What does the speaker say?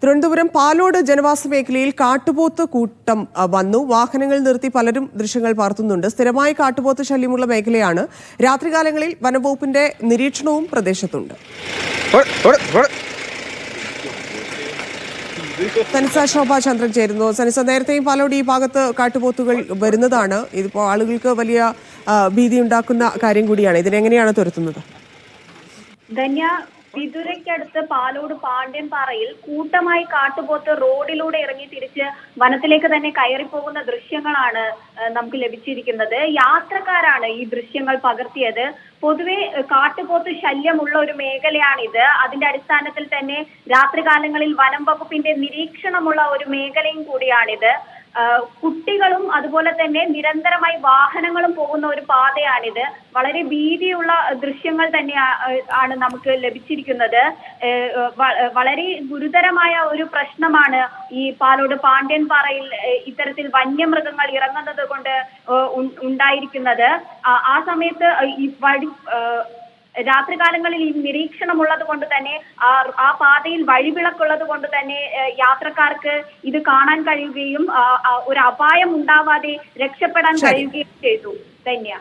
തിരുവനന്തപുരം പാലോട് ജനവാസ മേഖലയിൽ കാട്ടുപോത്ത് കൂട്ടം വന്നു. വാഹനങ്ങൾ നിർത്തി പലരും ദൃശ്യങ്ങൾ പാർത്തുന്നുണ്ട് സ്ഥിരമായി കാട്ടുപോത്ത് ശല്യമുള്ള മേഖലയാണ്. രാത്രികാലങ്ങളിൽ വനംവകുപ്പിന്റെ നിരീക്ഷണവും പ്രദേശത്തുണ്ട്. സനിസ ശോഭ ചന്ദ്രൻ ചേരുന്നു. സനിസ നേരത്തെയും പാലോട് ഈ ഭാഗത്ത് കാട്ടുപോത്തുകൾ വരുന്നതാണ്. ഇതിപ്പോ ആളുകൾക്ക് വലിയ ഭീതി ഉണ്ടാക്കുന്ന കാര്യം കൂടിയാണ്. ഇതിനെങ്ങനെയാണ് തുരത്തുന്നത്? ധന്യ വിതുരയ്ക്കടുത്ത് പാലോട് പാണ്ഡ്യൻപാറയിൽ കൂട്ടമായി കാട്ടുപോത്ത് റോഡിലൂടെ ഇറങ്ങി തിരിച്ച് വനത്തിലേക്ക് തന്നെ കയറി പോകുന്ന ദൃശ്യങ്ങളാണ് നമുക്ക് ലഭിച്ചിരിക്കുന്നത്. യാത്രക്കാരാണ് ഈ ദൃശ്യങ്ങൾ പകർത്തിയത്. പൊതുവെ കാട്ടുപോത്ത് ശല്യമുള്ള ഒരു മേഖലയാണിത്. അതിന്റെ അടിസ്ഥാനത്തിൽ തന്നെ രാത്രികാലങ്ങളിൽ വനം വകുപ്പിന്റെ നിരീക്ഷണമുള്ള ഒരു മേഖലയും കൂടിയാണിത്. കുട്ടികളും അതുപോലെ തന്നെ നിരന്തരമായി വാഹനങ്ങളും പോകുന്ന ഒരു പാതയാണിത്. വളരെ ഭീതിയുള്ള ദൃശ്യങ്ങൾ തന്നെ ആണ് നമുക്ക് ലഭിച്ചിരിക്കുന്നത്. വളരെ ഗുരുതരമായ ഒരു പ്രശ്നമാണ് ഈ പാലോട് പാണ്ഡ്യൻ പാറയിൽ ഇത്തരത്തിൽ വന്യമൃഗങ്ങൾ ഇറങ്ങുന്നത് കൊണ്ട് ഉണ്ടായിരിക്കുന്നത്. ആ- സമയത്ത് ഈ വഴി രാത്രികാലങ്ങളിൽ ഈ നിരീക്ഷണമുള്ളത് കൊണ്ട് തന്നെ ആ പാതയിൽ വഴിവിളക്കുള്ളത് കൊണ്ട് തന്നെ യാത്രക്കാർക്ക് ഇത് കാണാൻ കഴിയുകയും ഒരു അപായം ഉണ്ടാവാതെ രക്ഷപ്പെടാൻ കഴിയുകയും ചെയ്തു. ധന്യ.